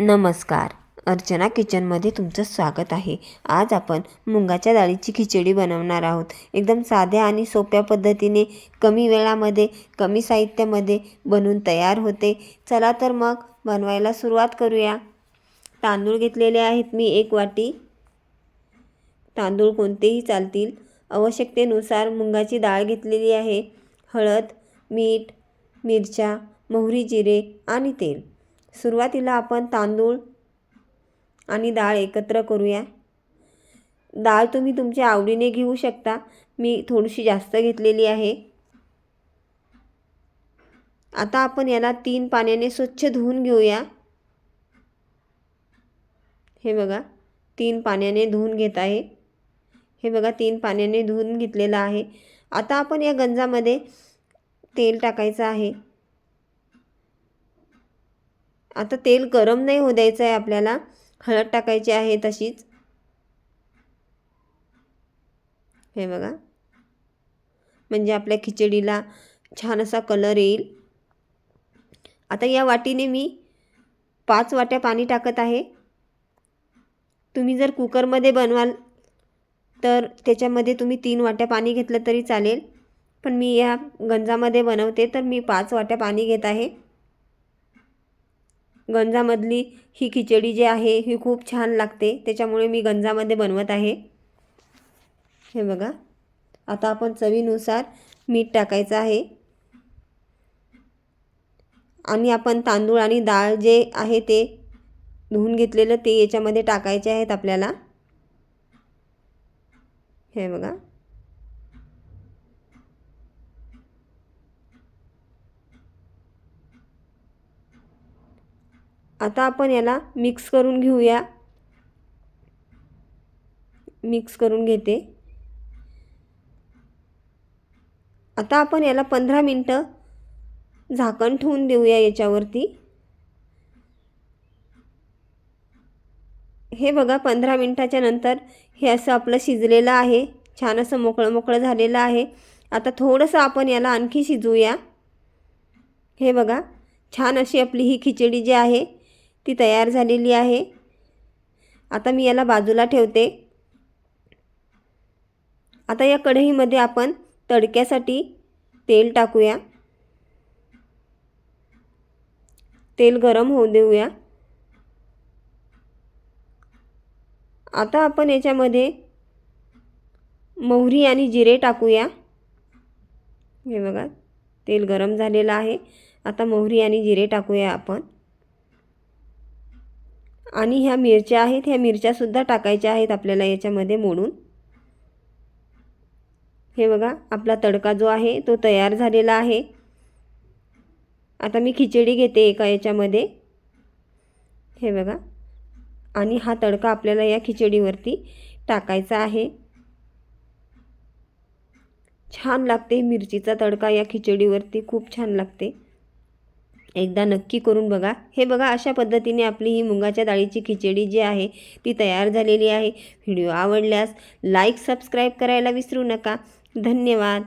नमस्कार. अर्चना किचनमध्ये तुमचं स्वागत आहे. आज आपण मुंगाच्या डाळीची खिचडी बनवणार आहोत. एकदम साध्या आणि सोप्या पद्धतीने कमी वेळामध्ये कमी साहित्यामध्ये बनून तयार होते. चला तर मग बनवायला सुरुवात करूया. तांदूळ घेतलेले आहेत मी एक वाटी. तांदूळ कोणतेही चालतील. आवश्यकतेनुसार मुगाची डाळ घेतलेली आहे. हळद मीठ मिरच्या मोहरी जिरे आणि तेल. सुरुवातीला आपण तांदूळ आणि डाळ एकत्र करूया. डाळ तुम्ही तुमच्या आवडीने घेऊ शकता. मी थोडीशी जास्त घेतलेली आहे. आता आपण याला तीन पाण्याने स्वच्छ धुवून घेऊया. हे बघा तीन पाण्याने धुवून घेत आहे. हे बघा तीन पाण्याने धुवून घेतलेलं आहे. आता आपण या गंजामध्ये तेल टाकायचं आहे. आता तेल गरम नाही होऊ द्यायचं आहे आपल्याला. हळद टाकायची आहे तशीच. हे बघा. म्हणजे आपल्या खिचडीला छान असा कलर येईल. आता या वाटीने मी पाच वाट्या पाणी टाकत आहे. तुम्ही जर कुकरमध्ये बनवाल तर त्याच्यामध्ये तुम्ही तीन वाट्या पाणी घेतलं तरी चालेल. पण मी या गंजामध्ये बनवते तर मी पाच वाट्या पाणी घेत आहे. गंजामधली ही खिचडी जी आहे ही खूप छान लागते. त्याच्यामुळे मी गंजामध्ये बनवत आहे. हे बघा. आता आपण चवीनुसार मीठ टाकायचं आहे. आणि आपण तांदूळ आणि डाळ जे आहे ते धुवून घेतलेलं ते याच्यामध्ये टाकायचे आहेत आपल्याला. हे बघा. आता आपण याला मिक्स करून घेऊया. मिक्स करून घेते. आता आपण याला पंधरा मिनटं झाकण ठेवून देऊया याच्यावरती. हे बघा पंधरा मिनटाच्या नंतर हे असं आपलं शिजलेलं आहे. छान असं मोकळं मोकळं झालेलं आहे. आता थोडंसं आपण याला आणखी शिजवूया हे बघा छान अशी आपली ही खिचडी जी आहे ती तयार झालेली आहे. आता मी याला बाजूला ठेवते. आता या कढईमध्ये आपण तडक्यासाठी तेल टाकूया. तेल गरम होऊ देऊया. आता आपण याच्यामध्ये मोहरी आणि जिरे टाकूया. हे बघा तेल गरम झालेलं आहे. आता मोहरी आणि जिरे टाकूया आपण. आणि ह्या मिरच्या आहेत ह्या मिरच्यासुद्धा टाकायच्या आहेत आपल्याला याच्यामध्ये मोडून. हे बघा आपला तडका जो आहे तो तयार झालेला आहे. आता मी खिचडी घेते एका याच्यामध्ये. हे बघा. आणि हा तडका आपल्याला या खिचडीवरती टाकायचा आहे. छान लागते मिरचीचा तडका या खिचडीवरती खूप छान लागते. एकदा नक्की करून बघा. हे बघा अशा पद्धतीने आपली ही मुगाच्या डाळीची खिचडी जी आहे ती तयार झालेली आहे. व्हिडिओ आवडल्यास लाईक सबस्क्राईब करायला विसरू नका. धन्यवाद.